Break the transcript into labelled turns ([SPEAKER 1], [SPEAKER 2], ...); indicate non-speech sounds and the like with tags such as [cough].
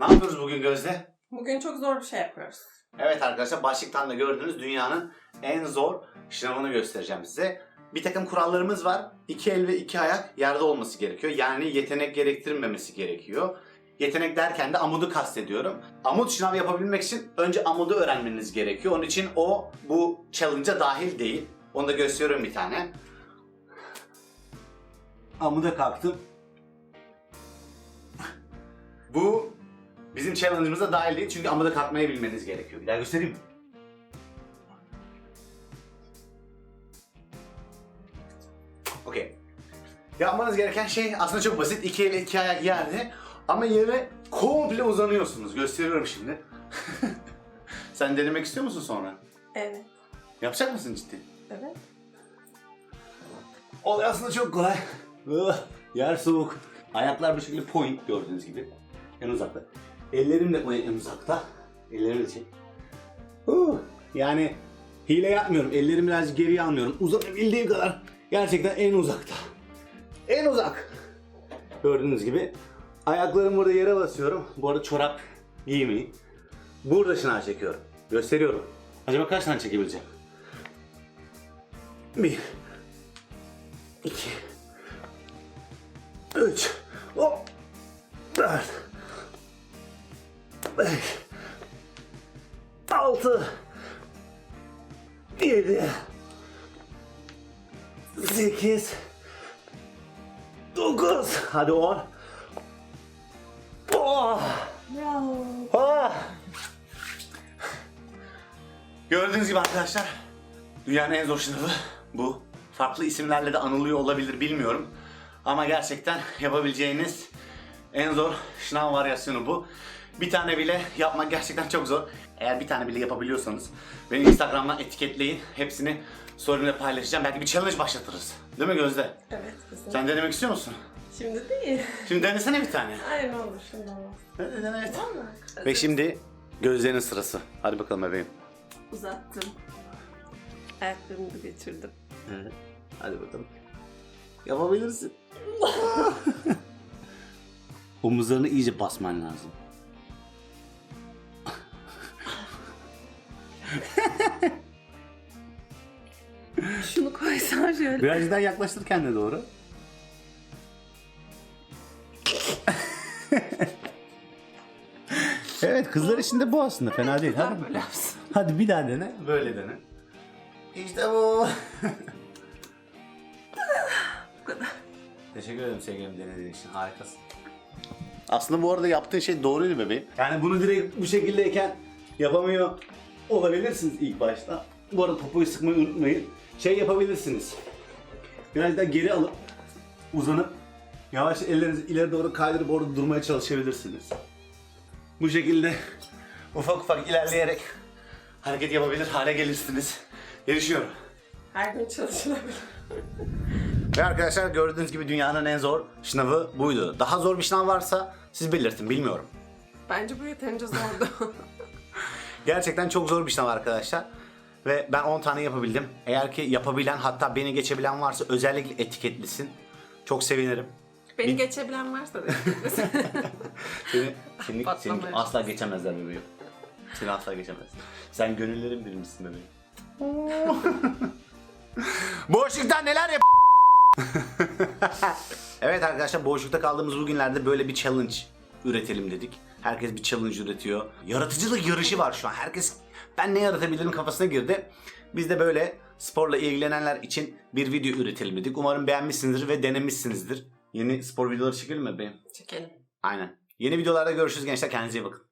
[SPEAKER 1] Ne yapıyoruz bugün Gözde?
[SPEAKER 2] Bugün çok zor bir şey yapıyoruz.
[SPEAKER 1] Evet arkadaşlar başlıktan da gördüğünüz dünyanın en zor şınavını göstereceğim size. Bir takım kurallarımız var. İki el ve iki ayak yerde olması gerekiyor. Yani yetenek gerektirmemesi gerekiyor. Yetenek derken de amudu kastediyorum. Amud şınav yapabilmek için önce amudu öğrenmeniz gerekiyor. Onun için o bu challenge'a dahil değil. Onu da gösteriyorum bir tane. Amuda kalktım. Challenge'ımıza dahil değil çünkü amuda kalkmayı bilmeniz gerekiyor. Bir daha göstereyim mi? Okey. Yapmanız gereken şey aslında çok basit. İki el iki ayak yerde ama yere komple uzanıyorsunuz. Gösteriyorum şimdi. [laughs] Sen denemek istiyor musun sonra?
[SPEAKER 2] Evet.
[SPEAKER 1] Yapacak mısın ciddi?
[SPEAKER 2] Evet.
[SPEAKER 1] Olay aslında çok kolay. [laughs] Yer soğuk. Ayaklar bu şekilde point gördüğünüz gibi. En uzakta. Ellerim de en uzakta. Ellerimi de çek. Uh, Yani hile yapmıyorum. Ellerimi birazcık geriye almıyorum. Uzatabildiğim kadar. Gerçekten en uzakta. En uzak. Gördüğünüz gibi. Ayaklarımı burada yere basıyorum. Bu arada çorap giymeyin. Burada şınav çekiyorum. Gösteriyorum. Acaba kaç tane çekebileceğim? Bir. 2 3 hop 4 5 6 7 8 9 Hadi 10 Oh!
[SPEAKER 2] Bravo.
[SPEAKER 1] Ah! Gördüğünüz gibi arkadaşlar dünyanın en zor sınavı bu. Farklı isimlerle de anılıyor olabilir bilmiyorum. Ama gerçekten yapabileceğiniz en zor sınav varyasyonu bu. Bir tane bile yapmak gerçekten çok zor. Eğer bir tane bile yapabiliyorsanız beni Instagram'dan etiketleyin. Hepsini story'imde paylaşacağım. Belki bir challenge başlatırız. Değil mi Gözde?
[SPEAKER 2] Evet kızım.
[SPEAKER 1] Sen denemek istiyor musun?
[SPEAKER 2] Şimdi değil.
[SPEAKER 1] Şimdi denesene bir tane.
[SPEAKER 2] Ay ne olur şimdi olmaz.
[SPEAKER 1] Hadi dene evet.
[SPEAKER 2] Vallahi.
[SPEAKER 1] Ve şimdi Gözde'nin sırası. Hadi bakalım bebeğim.
[SPEAKER 2] Uzattım. Ayaklarımı da geçirdim.
[SPEAKER 1] Evet. Hadi bakalım. Yapabilirsin. [laughs] Omuzlarını iyice basman lazım. [laughs]
[SPEAKER 2] Şunu koysan şöyle.
[SPEAKER 1] Birazcık daha yaklaştır kendine doğru. [laughs] evet kızlar için de bu aslında fena değil. Hadi,
[SPEAKER 2] Böyle yapsın.
[SPEAKER 1] hadi bir daha dene. Böyle dene. İşte bu. [laughs] Teşekkür ederim sevgilim denediğin için. Harikasın. Aslında bu arada yaptığın şey doğruydu bebeğim. Yani bunu direkt bu şekildeyken yapamıyor olabilirsiniz ilk başta. Bu arada popoyu sıkmayı unutmayın. Şey yapabilirsiniz. Biraz daha geri alıp uzanıp yavaş ellerinizi ileri doğru kaydırıp orada durmaya çalışabilirsiniz. Bu şekilde ufak ufak ilerleyerek hareket yapabilir hale gelirsiniz. Yarışıyorum.
[SPEAKER 2] Her gün çalışılabilir.
[SPEAKER 1] Ve arkadaşlar gördüğünüz gibi dünyanın en zor sınavı buydu. Daha zor bir sınav varsa siz belirtin bilmiyorum.
[SPEAKER 2] Bence bu yeterince zordu. [laughs]
[SPEAKER 1] Gerçekten çok zor bir sınav arkadaşlar. Ve ben 10 tane yapabildim. Eğer ki yapabilen hatta beni geçebilen varsa özellikle etiketlisin. Çok sevinirim.
[SPEAKER 2] Beni geçebilen varsa da. [laughs]
[SPEAKER 1] Seni, seni,
[SPEAKER 2] Patlamaya
[SPEAKER 1] seni asla geçemezler bebeğim. Seni asla geçemezler. Sen gönüllerin birincisin bebeğim. [laughs] Boşluktan neler yap... [laughs] evet arkadaşlar boşlukta kaldığımız bu günlerde böyle bir challenge üretelim dedik. Herkes bir challenge üretiyor. Yaratıcılık yarışı var şu an. Herkes ben ne yaratabilirim kafasına girdi. Biz de böyle sporla ilgilenenler için bir video üretelim dedik. Umarım beğenmişsinizdir ve denemişsinizdir. Yeni spor videoları çekelim mi bebeğim?
[SPEAKER 2] Çekelim.
[SPEAKER 1] Aynen. Yeni videolarda görüşürüz gençler. Kendinize iyi bakın.